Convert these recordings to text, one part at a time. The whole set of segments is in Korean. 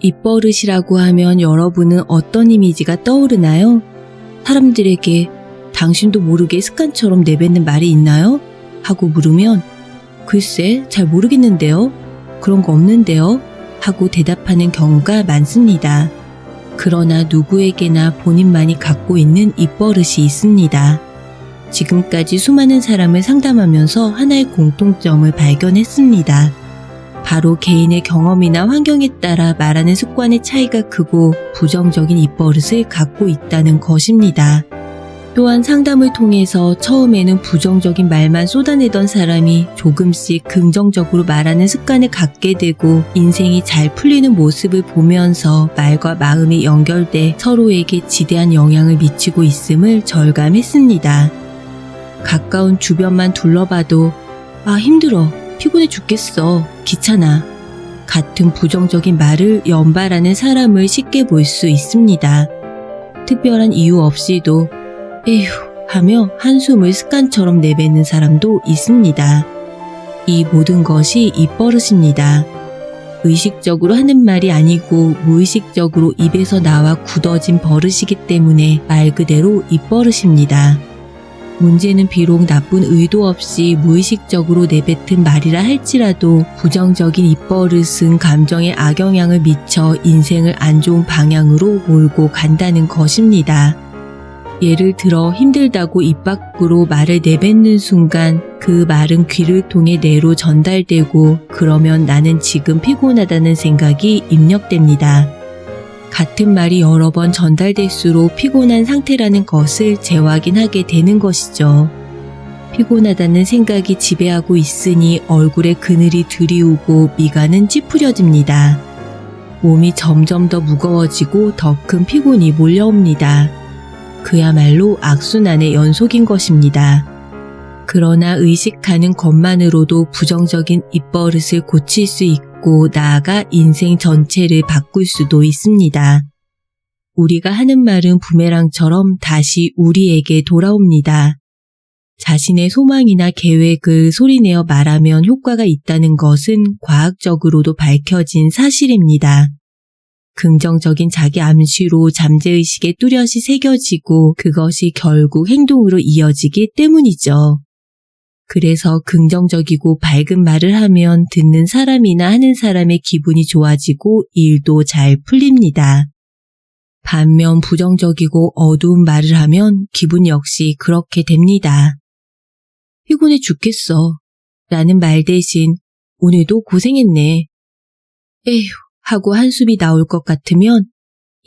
입버릇이라고 하면 여러분은 어떤 이미지가 떠오르나요? 사람들에게 당신도 모르게 습관처럼 내뱉는 말이 있나요? 하고 물으면 글쎄 잘 모르겠는데요. 그런 거 없는데요. 하고 대답하는 경우가 많습니다. 그러나 누구에게나 본인만이 갖고 있는 입버릇이 있습니다. 지금까지 수많은 사람을 상담하면서 하나의 공통점을 발견했습니다. 바로 개인의 경험이나 환경에 따라 말하는 습관의 차이가 크고 부정적인 입버릇을 갖고 있다는 것입니다. 또한 상담을 통해서 처음에는 부정적인 말만 쏟아내던 사람이 조금씩 긍정적으로 말하는 습관을 갖게 되고 인생이 잘 풀리는 모습을 보면서 말과 마음이 연결돼 서로에게 지대한 영향을 미치고 있음을 절감했습니다. 가까운 주변만 둘러봐도 아 힘들어 피곤해 죽겠어 귀찮아 같은 부정적인 말을 연발하는 사람을 쉽게 볼 수 있습니다. 특별한 이유 없이도 에휴 하며 한숨을 습관처럼 내뱉는 사람도 있습니다. 이 모든 것이 입버릇입니다. 의식적으로 하는 말이 아니고 무의식적으로 입에서 나와 굳어진 버릇이기 때문에 말 그대로 입버릇입니다. 문제는 비록 나쁜 의도 없이 무의식적으로 내뱉은 말이라 할지라도 부정적인 입버릇은 감정에 악영향을 미쳐 인생을 안 좋은 방향으로 몰고 간다는 것입니다. 예를 들어 힘들다고 입 밖으로 말을 내뱉는 순간 그 말은 귀를 통해 뇌로 전달되고 그러면 나는 지금 피곤하다는 생각이 입력됩니다. 같은 말이 여러 번 전달될수록 피곤한 상태라는 것을 재확인하게 되는 것이죠. 피곤하다는 생각이 지배하고 있으니 얼굴에 그늘이 들이우고 미간은 찌푸려집니다. 몸이 점점 더 무거워지고 더 큰 피곤이 몰려옵니다. 그야말로 악순환의 연속인 것입니다. 그러나 의식하는 것만으로도 부정적인 입버릇을 고칠 수 있고 나아가 인생 전체를 바꿀 수도 있습니다. 우리가 하는 말은 부메랑처럼 다시 우리에게 돌아옵니다. 자신의 소망이나 계획을 소리내어 말하면 효과가 있다는 것은 과학적으로도 밝혀진 사실입니다. 긍정적인 자기 암시로 잠재의식에 뚜렷이 새겨지고 그것이 결국 행동으로 이어지기 때문이죠. 그래서 긍정적이고 밝은 말을 하면 듣는 사람이나 하는 사람의 기분이 좋아지고 일도 잘 풀립니다. 반면 부정적이고 어두운 말을 하면 기분 역시 그렇게 됩니다. 피곤해 죽겠어. 라는 말 대신 오늘도 고생했네. 에휴, 하고 한숨이 나올 것 같으면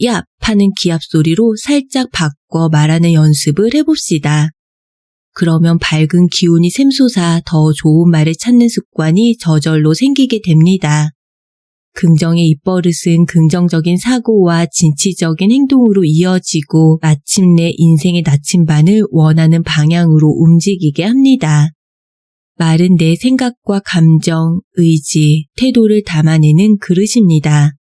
야! 파는 기합 소리로 살짝 바꿔 말하는 연습을 해봅시다. 그러면 밝은 기운이 샘솟아 더 좋은 말을 찾는 습관이 저절로 생기게 됩니다. 긍정의 입버릇은 긍정적인 사고와 진취적인 행동으로 이어지고 마침내 인생의 나침반을 원하는 방향으로 움직이게 합니다. 말은 내 생각과 감정, 의지, 태도를 담아내는 그릇입니다.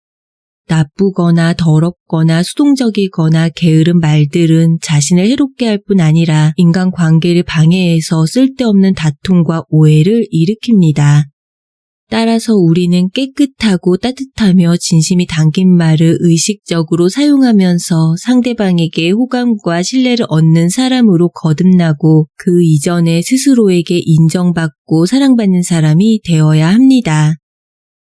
나쁘거나 더럽거나 수동적이거나 게으른 말들은 자신을 해롭게 할 뿐 아니라 인간 관계를 방해해서 쓸데없는 다툼과 오해를 일으킵니다. 따라서 우리는 깨끗하고 따뜻하며 진심이 담긴 말을 의식적으로 사용하면서 상대방에게 호감과 신뢰를 얻는 사람으로 거듭나고 그 이전에 스스로에게 인정받고 사랑받는 사람이 되어야 합니다.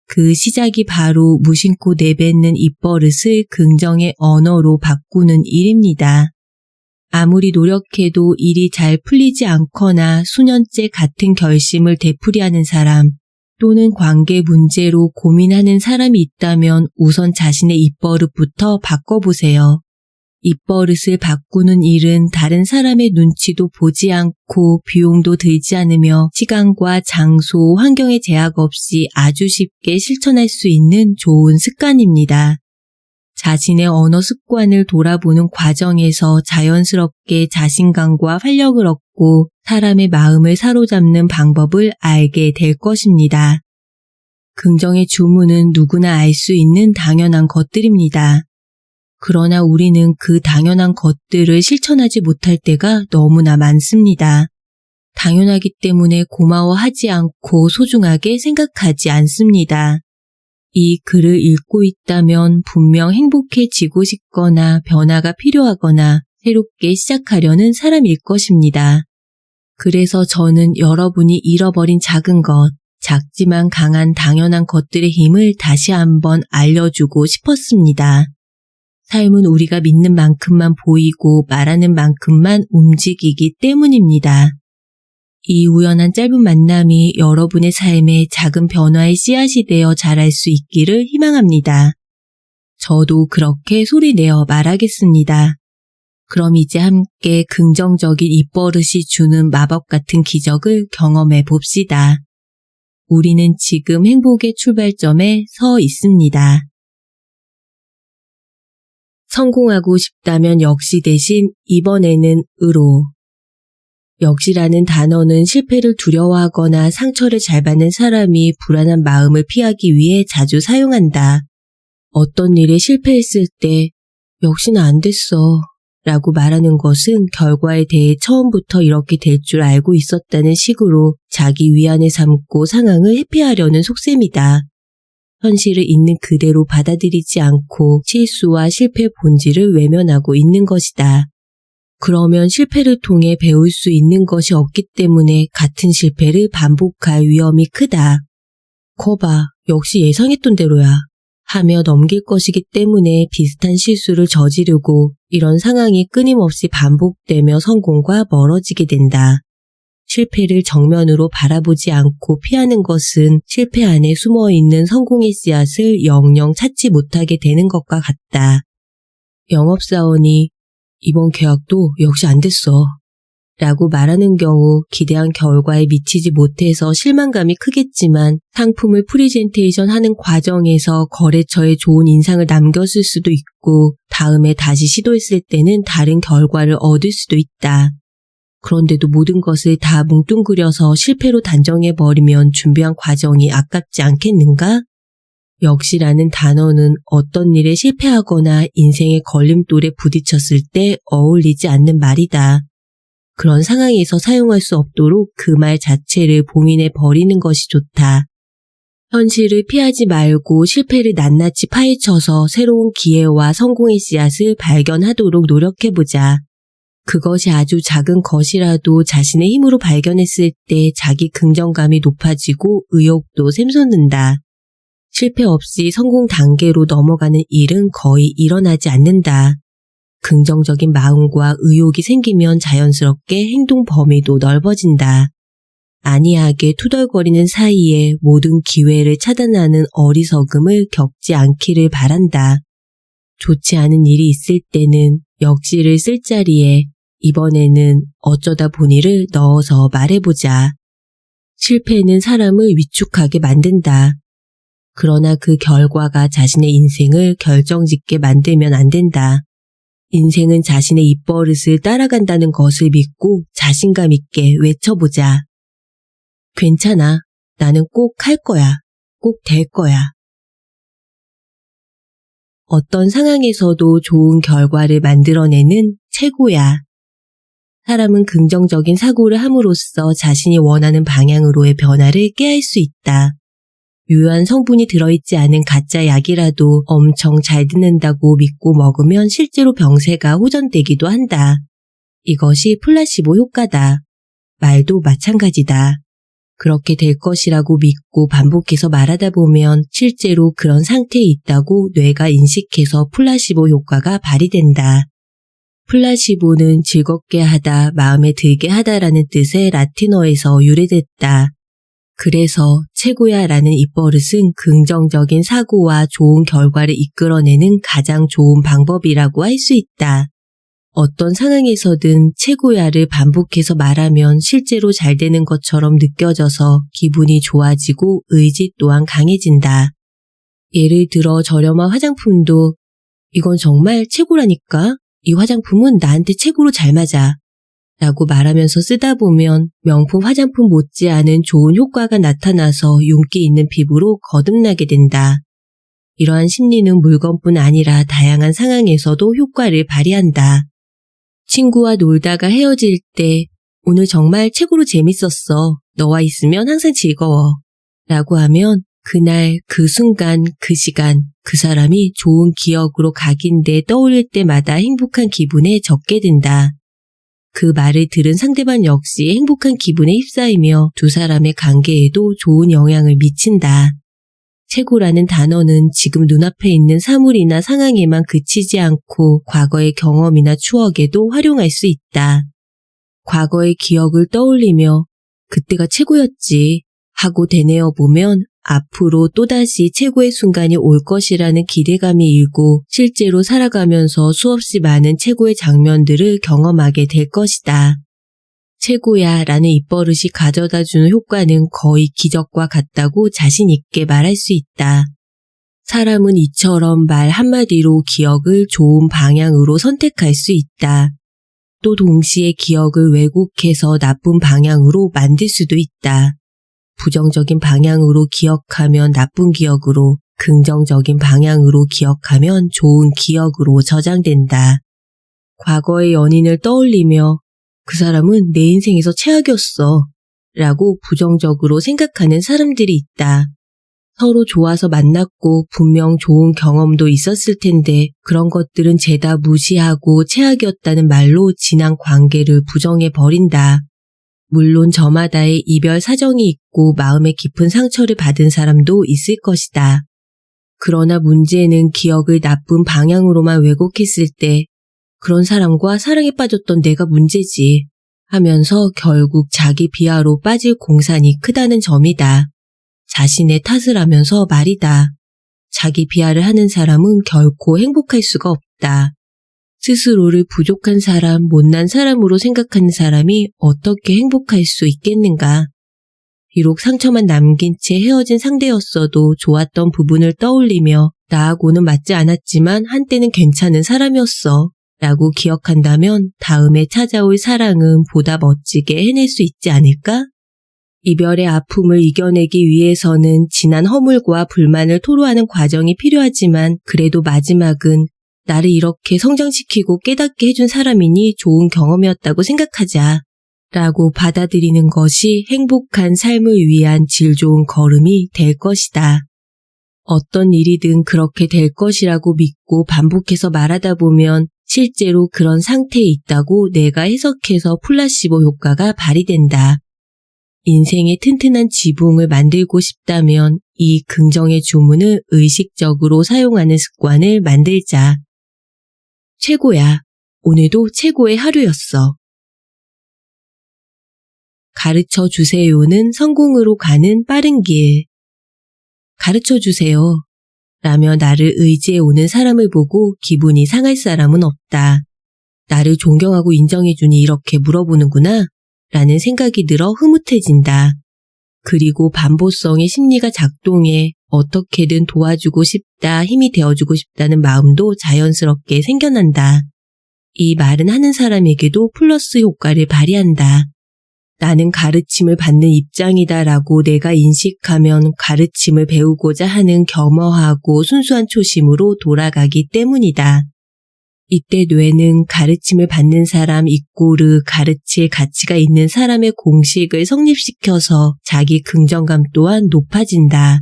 그 시작이 바로 무심코 내뱉는 입버릇을 긍정의 언어로 바꾸는 일입니다. 아무리 노력해도 일이 잘 풀리지 않거나 수년째 같은 결심을 되풀이하는 사람, 또는 관계 문제로 고민하는 사람이 있다면 우선 자신의 입버릇부터 바꿔보세요. 입버릇을 바꾸는 일은 다른 사람의 눈치도 보지 않고 비용도 들지 않으며 시간과 장소, 환경의 제약 없이 아주 쉽게 실천할 수 있는 좋은 습관입니다. 자신의 언어 습관을 돌아보는 과정에서 자연스럽게 자신감과 활력을 얻고 사람의 마음을 사로잡는 방법을 알게 될 것입니다. 긍정의 주문은 누구나 알 수 있는 당연한 것들입니다. 그러나 우리는 그 당연한 것들을 실천하지 못할 때가 너무나 많습니다. 당연하기 때문에 고마워하지 않고 소중하게 생각하지 않습니다. 이 글을 읽고 있다면 분명 행복해지고 싶거나 변화가 필요하거나 새롭게 시작하려는 사람일 것입니다. 그래서 저는 여러분이 잃어버린 작은 것, 작지만 강한 당연한 것들의 힘을 다시 한번 알려주고 싶었습니다. 삶은 우리가 믿는 만큼만 보이고 말하는 만큼만 움직이기 때문입니다. 이 우연한 짧은 만남이 여러분의 삶에 작은 변화의 씨앗이 되어 자랄 수 있기를 희망합니다. 저도 그렇게 소리내어 말하겠습니다. 그럼 이제 함께 긍정적인 입버릇이 주는 마법 같은 기적을 경험해 봅시다. 우리는 지금 행복의 출발점에 서 있습니다. 성공하고 싶다면 역시 대신 이번에는 으로. 역시라는 단어는 실패를 두려워하거나 상처를 잘 받는 사람이 불안한 마음을 피하기 위해 자주 사용한다. 어떤 일에 실패했을 때 역시나 안 됐어 라고 말하는 것은 결과에 대해 처음부터 이렇게 될 줄 알고 있었다는 식으로 자기 위안을 삼고 상황을 회피하려는 속셈이다. 현실을 있는 그대로 받아들이지 않고 실수와 실패 본질을 외면하고 있는 것이다. 그러면 실패를 통해 배울 수 있는 것이 없기 때문에 같은 실패를 반복할 위험이 크다. 거봐, 역시 예상했던 대로야. 하며 넘길 것이기 때문에 비슷한 실수를 저지르고 이런 상황이 끊임없이 반복되며 성공과 멀어지게 된다. 실패를 정면으로 바라보지 않고 피하는 것은 실패 안에 숨어 있는 성공의 씨앗을 영영 찾지 못하게 되는 것과 같다. 영업사원이 이번 계약도 역시 안 됐어. 라고 말하는 경우 기대한 결과에 미치지 못해서 실망감이 크겠지만 상품을 프리젠테이션 하는 과정에서 거래처에 좋은 인상을 남겼을 수도 있고 다음에 다시 시도했을 때는 다른 결과를 얻을 수도 있다. 그런데도 모든 것을 다 뭉뚱그려서 실패로 단정해버리면 준비한 과정이 아깝지 않겠는가? 역시라는 단어는 어떤 일에 실패하거나 인생의 걸림돌에 부딪혔을 때 어울리지 않는 말이다. 그런 상황에서 사용할 수 없도록 그 말 자체를 봉인해 버리는 것이 좋다. 현실을 피하지 말고 실패를 낱낱이 파헤쳐서 새로운 기회와 성공의 씨앗을 발견하도록 노력해보자. 그것이 아주 작은 것이라도 자신의 힘으로 발견했을 때 자기 긍정감이 높아지고 의욕도 샘솟는다. 실패 없이 성공 단계로 넘어가는 일은 거의 일어나지 않는다. 긍정적인 마음과 의욕이 생기면 자연스럽게 행동 범위도 넓어진다. 안이하게 투덜거리는 사이에 모든 기회를 차단하는 어리석음을 겪지 않기를 바란다. 좋지 않은 일이 있을 때는 역시를 쓸 자리에 이번에는 어쩌다 보니를 넣어서 말해보자. 실패는 사람을 위축하게 만든다. 그러나 그 결과가 자신의 인생을 결정짓게 만들면 안 된다. 인생은 자신의 입버릇을 따라간다는 것을 믿고 자신감 있게 외쳐보자. 괜찮아. 나는 꼭 할 거야. 꼭 될 거야. 어떤 상황에서도 좋은 결과를 만들어내는 최고야. 사람은 긍정적인 사고를 함으로써 자신이 원하는 방향으로의 변화를 깨할 수 있다. 유효한 성분이 들어있지 않은 가짜 약이라도 엄청 잘 듣는다고 믿고 먹으면 실제로 병세가 호전되기도 한다. 이것이 플라시보 효과다. 말도 마찬가지다. 그렇게 될 것이라고 믿고 반복해서 말하다 보면 실제로 그런 상태에 있다고 뇌가 인식해서 플라시보 효과가 발휘된다. 플라시보는 즐겁게 하다, 마음에 들게 하다라는 뜻의 라틴어에서 유래됐다. 그래서 최고야 라는 입버릇은 긍정적인 사고와 좋은 결과를 이끌어내는 가장 좋은 방법이라고 할 수 있다. 어떤 상황에서든 최고야를 반복해서 말하면 실제로 잘 되는 것처럼 느껴져서 기분이 좋아지고 의지 또한 강해진다. 예를 들어 저렴한 화장품도 이건 정말 최고라니까 이 화장품은 나한테 최고로 잘 맞아. 라고 말하면서 쓰다 보면 명품 화장품 못지않은 좋은 효과가 나타나서 윤기 있는 피부로 거듭나게 된다. 이러한 심리는 물건뿐 아니라 다양한 상황에서도 효과를 발휘한다. 친구와 놀다가 헤어질 때 오늘 정말 최고로 재밌었어. 너와 있으면 항상 즐거워. 라고 하면 그날, 그 순간, 그 시간, 그 사람이 좋은 기억으로 각인돼 떠올릴 때마다 행복한 기분에 젖게 된다. 그 말을 들은 상대방 역시 행복한 기분에 휩싸이며 두 사람의 관계에도 좋은 영향을 미친다. 최고라는 단어는 지금 눈앞에 있는 사물이나 상황에만 그치지 않고 과거의 경험이나 추억에도 활용할 수 있다. 과거의 기억을 떠올리며 그때가 최고였지 하고 되뇌어 보면 앞으로 또다시 최고의 순간이 올 것이라는 기대감이 일고 실제로 살아가면서 수없이 많은 최고의 장면들을 경험하게 될 것이다. 최고야 라는 입버릇이 가져다 주는 효과는 거의 기적과 같다고 자신 있게 말할 수 있다. 사람은 이처럼 말 한마디로 기억을 좋은 방향으로 선택할 수 있다. 또 동시에 기억을 왜곡해서 나쁜 방향으로 만들 수도 있다. 부정적인 방향으로 기억하면 나쁜 기억으로, 긍정적인 방향으로 기억하면 좋은 기억으로 저장된다. 과거의 연인을 떠올리며 그 사람은 내 인생에서 최악이었어. 라고 부정적으로 생각하는 사람들이 있다. 서로 좋아서 만났고 분명 좋은 경험도 있었을 텐데 그런 것들은 죄다 무시하고 최악이었다는 말로 지난 관계를 부정해 버린다. 물론 저마다의 이별 사정이 있고 마음에 깊은 상처를 받은 사람도 있을 것이다. 그러나 문제는 기억을 나쁜 방향으로만 왜곡했을 때 그런 사람과 사랑에 빠졌던 내가 문제지 하면서 결국 자기 비하로 빠질 공산이 크다는 점이다. 자신의 탓을 하면서 말이다. 자기 비하를 하는 사람은 결코 행복할 수가 없다. 스스로를 부족한 사람, 못난 사람으로 생각하는 사람이 어떻게 행복할 수 있겠는가? 비록 상처만 남긴 채 헤어진 상대였어도 좋았던 부분을 떠올리며 나하고는 맞지 않았지만 한때는 괜찮은 사람이었어. 라고 기억한다면 다음에 찾아올 사랑은 보다 멋지게 해낼 수 있지 않을까? 이별의 아픔을 이겨내기 위해서는 지난 허물과 불만을 토로하는 과정이 필요하지만 그래도 마지막은 나를 이렇게 성장시키고 깨닫게 해준 사람이니 좋은 경험이었다고 생각하자. 라고 받아들이는 것이 행복한 삶을 위한 질 좋은 걸음이 될 것이다. 어떤 일이든 그렇게 될 것이라고 믿고 반복해서 말하다 보면 실제로 그런 상태에 있다고 내가 해석해서 플라시보 효과가 발휘된다. 인생의 튼튼한 지붕을 만들고 싶다면 이 긍정의 주문을 의식적으로 사용하는 습관을 만들자. 최고야. 오늘도 최고의 하루였어. 가르쳐 주세요는 성공으로 가는 빠른 길. 가르쳐 주세요. 라며 나를 의지해 오는 사람을 보고 기분이 상할 사람은 없다. 나를 존경하고 인정해주니 이렇게 물어보는구나. 라는 생각이 들어 흐뭇해진다. 그리고 반보성의 심리가 작동해 어떻게든 도와주고 싶다, 힘이 되어주고 싶다는 마음도 자연스럽게 생겨난다. 이 말은 하는 사람에게도 플러스 효과를 발휘한다. 나는 가르침을 받는 입장이다라고 내가 인식하면 가르침을 배우고자 하는 겸허하고 순수한 초심으로 돌아가기 때문이다. 이때 뇌는 가르침을 받는 사람 이꼬르 가르칠 가치가 있는 사람의 공식을 성립시켜서 자기 긍정감 또한 높아진다.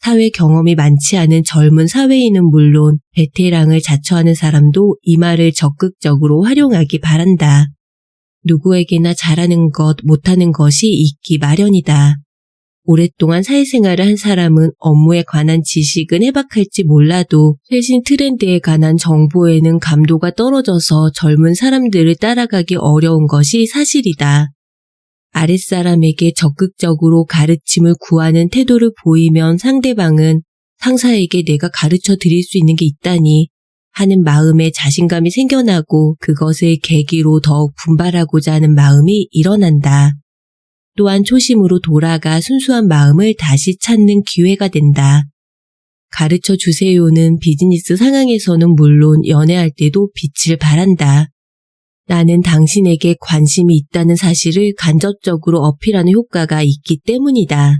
사회 경험이 많지 않은 젊은 사회인은 물론 베테랑을 자처하는 사람도 이 말을 적극적으로 활용하기 바란다. 누구에게나 잘하는 것, 못하는 것이 있기 마련이다. 오랫동안 사회생활을 한 사람은 업무에 관한 지식은 해박할지 몰라도 최신 트렌드에 관한 정보에는 감도가 떨어져서 젊은 사람들을 따라가기 어려운 것이 사실이다. 아랫사람에게 적극적으로 가르침을 구하는 태도를 보이면 상대방은 상사에게 내가 가르쳐 드릴 수 있는 게 있다니 하는 마음에 자신감이 생겨나고 그것을 계기로 더욱 분발하고자 하는 마음이 일어난다. 또한 초심으로 돌아가 순수한 마음을 다시 찾는 기회가 된다. 가르쳐 주세요는 비즈니스 상황에서는 물론 연애할 때도 빛을 발한다. 나는 당신에게 관심이 있다는 사실을 간접적으로 어필하는 효과가 있기 때문이다.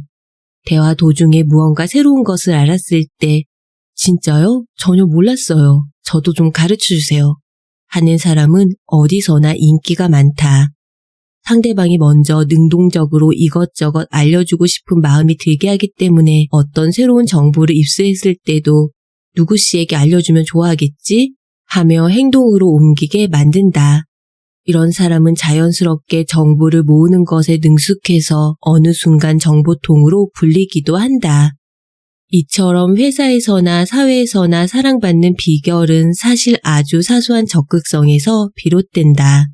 대화 도중에 무언가 새로운 것을 알았을 때, 진짜요? 전혀 몰랐어요. 저도 좀 가르쳐 주세요. 하는 사람은 어디서나 인기가 많다. 상대방이 먼저 능동적으로 이것저것 알려주고 싶은 마음이 들게 하기 때문에 어떤 새로운 정보를 입수했을 때도 누구 씨에게 알려주면 좋아하겠지? 하며 행동으로 옮기게 만든다. 이런 사람은 자연스럽게 정보를 모으는 것에 능숙해서 어느 순간 정보통으로 불리기도 한다. 이처럼 회사에서나 사회에서나 사랑받는 비결은 사실 아주 사소한 적극성에서 비롯된다.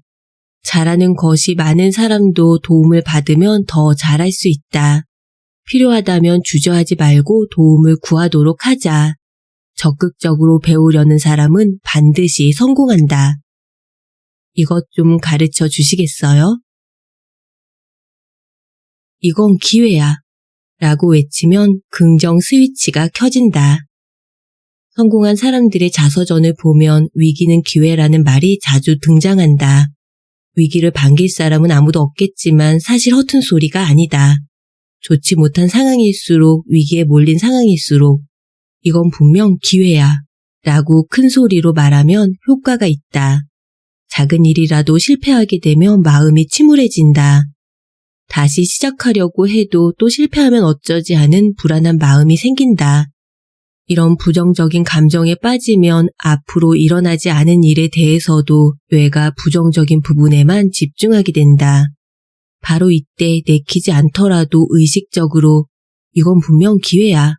잘하는 것이 많은 사람도 도움을 받으면 더 잘할 수 있다. 필요하다면 주저하지 말고 도움을 구하도록 하자. 적극적으로 배우려는 사람은 반드시 성공한다. 이것 좀 가르쳐 주시겠어요? 이건 기회야. 라고 외치면 긍정 스위치가 켜진다. 성공한 사람들의 자서전을 보면 위기는 기회라는 말이 자주 등장한다. 위기를 반길 사람은 아무도 없겠지만 사실 허튼 소리가 아니다. 좋지 못한 상황일수록 위기에 몰린 상황일수록 이건 분명 기회야. 라고 큰 소리로 말하면 효과가 있다. 작은 일이라도 실패하게 되면 마음이 침울해진다. 다시 시작하려고 해도 또 실패하면 어쩌지 하는 불안한 마음이 생긴다. 이런 부정적인 감정에 빠지면 앞으로 일어나지 않은 일에 대해서도 뇌가 부정적인 부분에만 집중하게 된다. 바로 이때 내키지 않더라도 의식적으로 이건 분명 기회야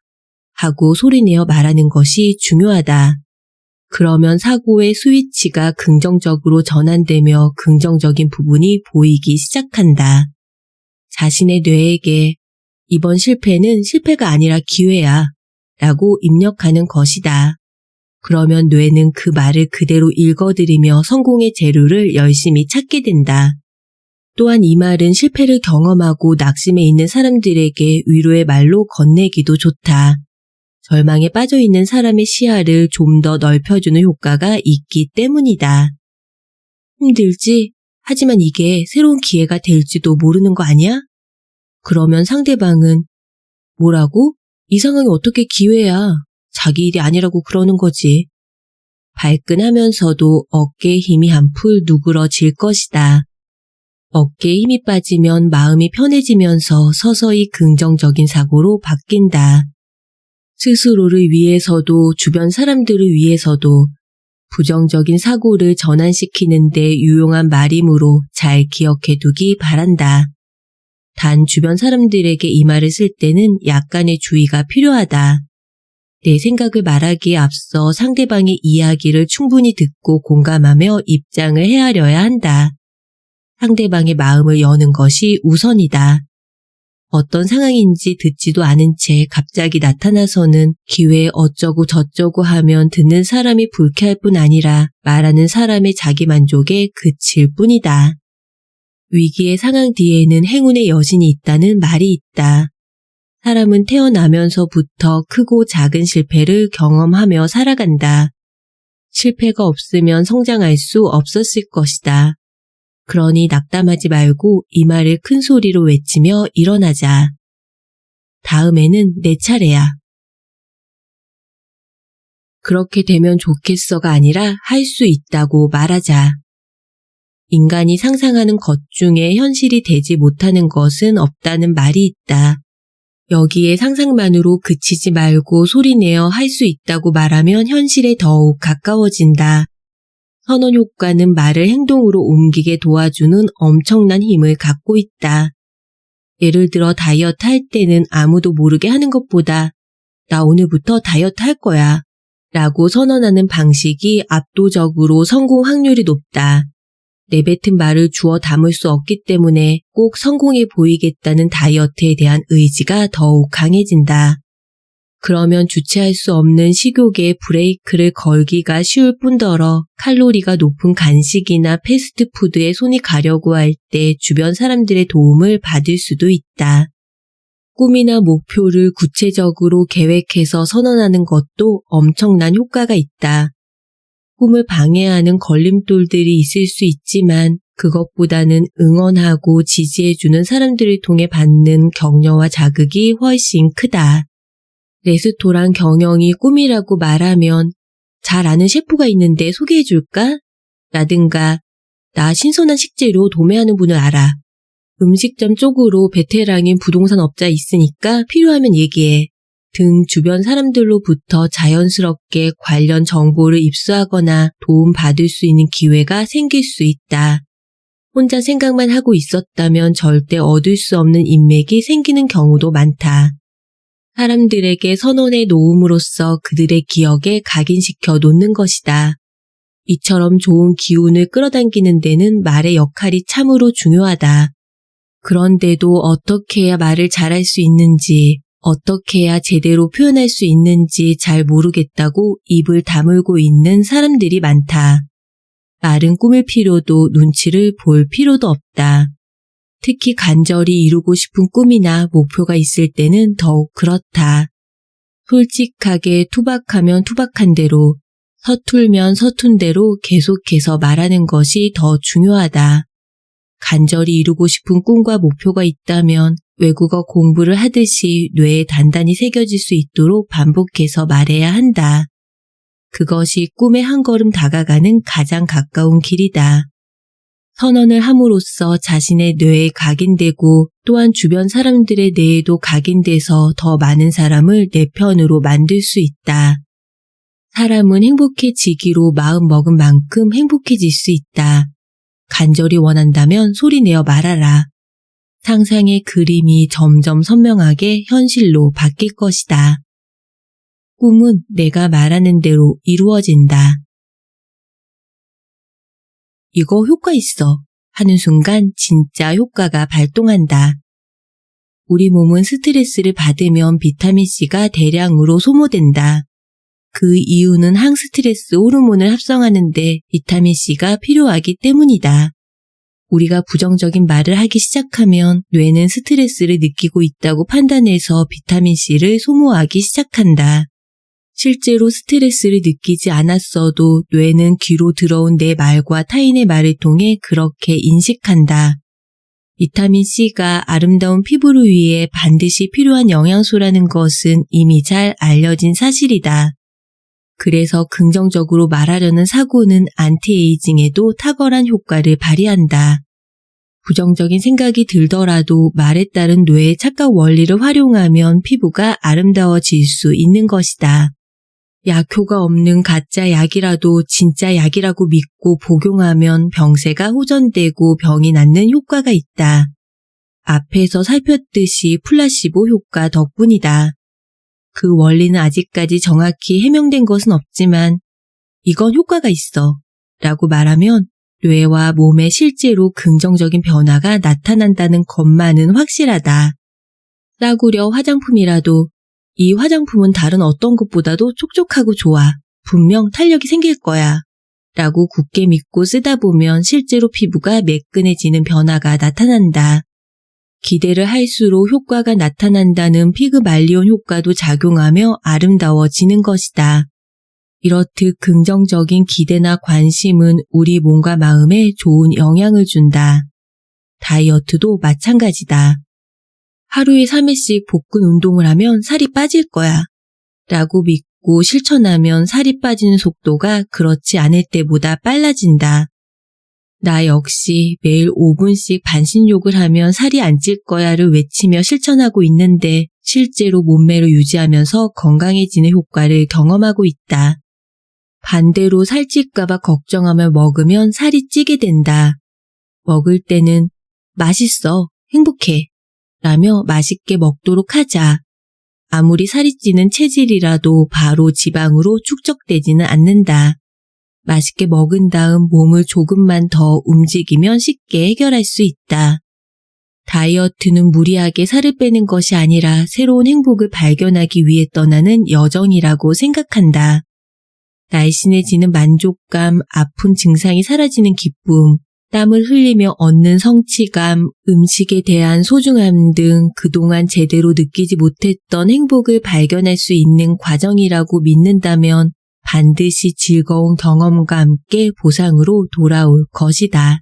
하고 소리내어 말하는 것이 중요하다. 그러면 사고의 스위치가 긍정적으로 전환되며 긍정적인 부분이 보이기 시작한다. 자신의 뇌에게 이번 실패는 실패가 아니라 기회야 라고 입력하는 것이다. 그러면 뇌는 그 말을 그대로 읽어들이며 성공의 재료를 열심히 찾게 된다. 또한 이 말은 실패를 경험하고 낙심해 있는 사람들에게 위로의 말로 건네기도 좋다. 절망에 빠져 있는 사람의 시야를 좀 더 넓혀주는 효과가 있기 때문이다. 힘들지? 하지만 이게 새로운 기회가 될지도 모르는 거 아니야? 그러면 상대방은 뭐라고? 이 상황이 어떻게 기회야? 자기 일이 아니라고 그러는 거지. 발끈하면서도 어깨에 힘이 한풀 누그러질 것이다. 어깨에 힘이 빠지면 마음이 편해지면서 서서히 긍정적인 사고로 바뀐다. 스스로를 위해서도 주변 사람들을 위해서도 부정적인 사고를 전환시키는 데 유용한 말이므로 잘 기억해 두기 바란다. 단 주변 사람들에게 이 말을 쓸 때는 약간의 주의가 필요하다. 내 생각을 말하기에 앞서 상대방의 이야기를 충분히 듣고 공감하며 입장을 헤아려야 한다. 상대방의 마음을 여는 것이 우선이다. 어떤 상황인지 듣지도 않은 채 갑자기 나타나서는 기회에 어쩌고 저쩌고 하면 듣는 사람이 불쾌할 뿐 아니라 말하는 사람의 자기 만족에 그칠 뿐이다. 위기의 상황 뒤에는 행운의 여신이 있다는 말이 있다. 사람은 태어나면서부터 크고 작은 실패를 경험하며 살아간다. 실패가 없으면 성장할 수 없었을 것이다. 그러니 낙담하지 말고 이 말을 큰 소리로 외치며 일어나자. 다음에는 내 차례야. 그렇게 되면 좋겠어가 아니라 할 수 있다고 말하자. 인간이 상상하는 것 중에 현실이 되지 못하는 것은 없다는 말이 있다. 여기에 상상만으로 그치지 말고 소리내어 할 수 있다고 말하면 현실에 더욱 가까워진다. 선언 효과는 말을 행동으로 옮기게 도와주는 엄청난 힘을 갖고 있다. 예를 들어 다이어트 할 때는 아무도 모르게 하는 것보다 나 오늘부터 다이어트 할 거야 라고 선언하는 방식이 압도적으로 성공 확률이 높다. 내뱉은 말을 주어 담을 수 없기 때문에 꼭 성공해 보이겠다는 다이어트에 대한 의지가 더욱 강해진다. 그러면 주체할 수 없는 식욕에 브레이크를 걸기가 쉬울 뿐더러 칼로리가 높은 간식이나 패스트푸드에 손이 가려고 할 때 주변 사람들의 도움을 받을 수도 있다. 꿈이나 목표를 구체적으로 계획해서 선언하는 것도 엄청난 효과가 있다. 꿈을 방해하는 걸림돌들이 있을 수 있지만 그것보다는 응원하고 지지해주는 사람들을 통해 받는 격려와 자극이 훨씬 크다. 레스토랑 경영이 꿈이라고 말하면 잘 아는 셰프가 있는데 소개해줄까? 라든가 나 신선한 식재료 도매하는 분을 알아. 음식점 쪽으로 베테랑인 부동산 업자 있으니까 필요하면 얘기해. 등 주변 사람들로부터 자연스럽게 관련 정보를 입수하거나 도움받을 수 있는 기회가 생길 수 있다. 혼자 생각만 하고 있었다면 절대 얻을 수 없는 인맥이 생기는 경우도 많다. 사람들에게 선언해 놓음으로써 그들의 기억에 각인시켜 놓는 것이다. 이처럼 좋은 기운을 끌어당기는 데는 말의 역할이 참으로 중요하다. 그런데도 어떻게 해야 말을 잘할 수 있는지, 어떻게 해야 제대로 표현할 수 있는지 잘 모르겠다고 입을 다물고 있는 사람들이 많다. 말은 꾸밀 필요도 눈치를 볼 필요도 없다. 특히 간절히 이루고 싶은 꿈이나 목표가 있을 때는 더욱 그렇다. 솔직하게 투박하면 투박한 대로, 서툴면 서툰 대로 계속해서 말하는 것이 더 중요하다. 간절히 이루고 싶은 꿈과 목표가 있다면 외국어 공부를 하듯이 뇌에 단단히 새겨질 수 있도록 반복해서 말해야 한다. 그것이 꿈에 한 걸음 다가가는 가장 가까운 길이다. 선언을 함으로써 자신의 뇌에 각인되고 또한 주변 사람들의 뇌에도 각인돼서 더 많은 사람을 내 편으로 만들 수 있다. 사람은 행복해지기로 마음 먹은 만큼 행복해질 수 있다. 간절히 원한다면 소리내어 말하라. 상상의 그림이 점점 선명하게 현실로 바뀔 것이다. 꿈은 내가 말하는 대로 이루어진다. 이거 효과 있어 하는 순간 진짜 효과가 발동한다. 우리 몸은 스트레스를 받으면 비타민C가 대량으로 소모된다. 그 이유는 항스트레스 호르몬을 합성하는데 비타민C가 필요하기 때문이다. 우리가 부정적인 말을 하기 시작하면 뇌는 스트레스를 느끼고 있다고 판단해서 비타민C를 소모하기 시작한다. 실제로 스트레스를 느끼지 않았어도 뇌는 귀로 들어온 내 말과 타인의 말을 통해 그렇게 인식한다. 비타민C가 아름다운 피부를 위해 반드시 필요한 영양소라는 것은 이미 잘 알려진 사실이다. 그래서 긍정적으로 말하려는 사고는 안티에이징에도 탁월한 효과를 발휘한다. 부정적인 생각이 들더라도 말에 따른 뇌의 착각 원리를 활용하면 피부가 아름다워질 수 있는 것이다. 약효가 없는 가짜 약이라도 진짜 약이라고 믿고 복용하면 병세가 호전되고 병이 낫는 효과가 있다. 앞에서 살폈듯이 플라시보 효과 덕분이다. 그 원리는 아직까지 정확히 해명된 것은 없지만 이건 효과가 있어 라고 말하면 뇌와 몸에 실제로 긍정적인 변화가 나타난다는 것만은 확실하다. 싸구려 화장품이라도 이 화장품은 다른 어떤 것보다도 촉촉하고 좋아. 분명 탄력이 생길 거야. 라고 굳게 믿고 쓰다 보면 실제로 피부가 매끈해지는 변화가 나타난다. 기대를 할수록 효과가 나타난다는 피그말리온 효과도 작용하며 아름다워지는 것이다. 이렇듯 긍정적인 기대나 관심은 우리 몸과 마음에 좋은 영향을 준다. 다이어트도 마찬가지다. 하루에 3회씩 복근 운동을 하면 살이 빠질 거야. 라고 믿고 실천하면 살이 빠지는 속도가 그렇지 않을 때보다 빨라진다. 나 역시 매일 5분씩 반신욕을 하면 살이 안 찔 거야를 외치며 실천하고 있는데 실제로 몸매를 유지하면서 건강해지는 효과를 경험하고 있다. 반대로 살찔까봐 걱정하며 먹으면 살이 찌게 된다. 먹을 때는 맛있어, 행복해 라며 맛있게 먹도록 하자. 아무리 살이 찌는 체질이라도 바로 지방으로 축적되지는 않는다. 맛있게 먹은 다음 몸을 조금만 더 움직이면 쉽게 해결할 수 있다. 다이어트는 무리하게 살을 빼는 것이 아니라 새로운 행복을 발견하기 위해 떠나는 여정이라고 생각한다. 날씬해지는 만족감, 아픈 증상이 사라지는 기쁨, 땀을 흘리며 얻는 성취감, 음식에 대한 소중함 등 그동안 제대로 느끼지 못했던 행복을 발견할 수 있는 과정이라고 믿는다면 반드시 즐거운 경험과 함께 보상으로 돌아올 것이다.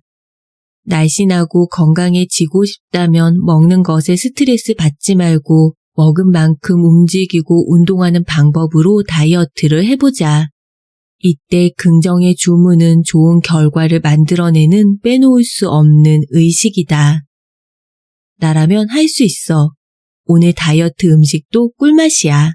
날씬하고 건강해지고 싶다면 먹는 것에 스트레스 받지 말고 먹은 만큼 움직이고 운동하는 방법으로 다이어트를 해보자. 이때 긍정의 주문은 좋은 결과를 만들어내는 빼놓을 수 없는 의식이다. 나라면 할 수 있어. 오늘 다이어트 음식도 꿀맛이야.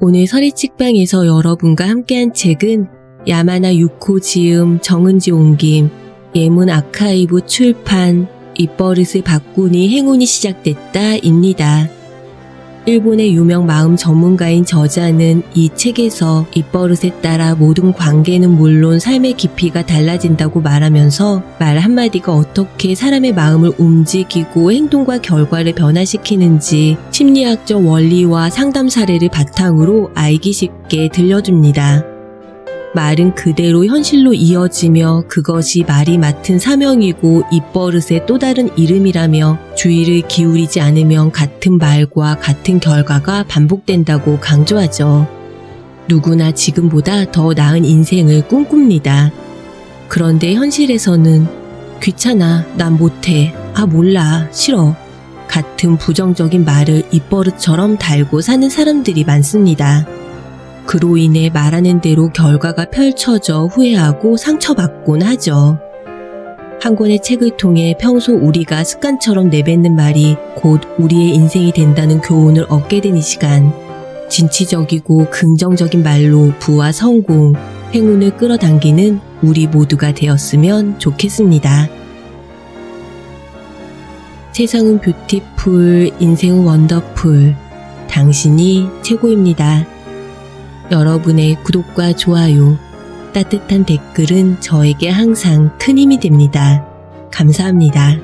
오늘 서리칙방에서 여러분과 함께한 책은 야마나 유코 지음 정은지 옮김 예문 아카이브 출판 입버릇을 바꾸니 행운이 시작됐다입니다. 일본의 유명 마음 전문가인 저자는 이 책에서 입버릇에 따라 모든 관계는 물론 삶의 깊이가 달라진다고 말하면서 말 한마디가 어떻게 사람의 마음을 움직이고 행동과 결과를 변화시키는지 심리학적 원리와 상담 사례를 바탕으로 알기 쉽게 들려줍니다. 말은 그대로 현실로 이어지며 그것이 말이 맡은 사명이고 입버릇의 또 다른 이름이라며 주의를 기울이지 않으면 같은 말과 같은 결과가 반복된다고 강조하죠. 누구나 지금보다 더 나은 인생을 꿈꿉니다. 그런데 현실에서는 귀찮아, 난 못해, 아 몰라, 싫어. 같은 부정적인 말을 입버릇처럼 달고 사는 사람들이 많습니다. 그로 인해 말하는 대로 결과가 펼쳐져 후회하고 상처받곤 하죠. 한 권의 책을 통해 평소 우리가 습관처럼 내뱉는 말이 곧 우리의 인생이 된다는 교훈을 얻게 된 이 시간. 진취적이고 긍정적인 말로 부와 성공, 행운을 끌어당기는 우리 모두가 되었으면 좋겠습니다. 세상은 뷰티풀, 인생은 원더풀. 당신이 최고입니다. 여러분의 구독과 좋아요, 따뜻한 댓글은 저에게 항상 큰 힘이 됩니다. 감사합니다.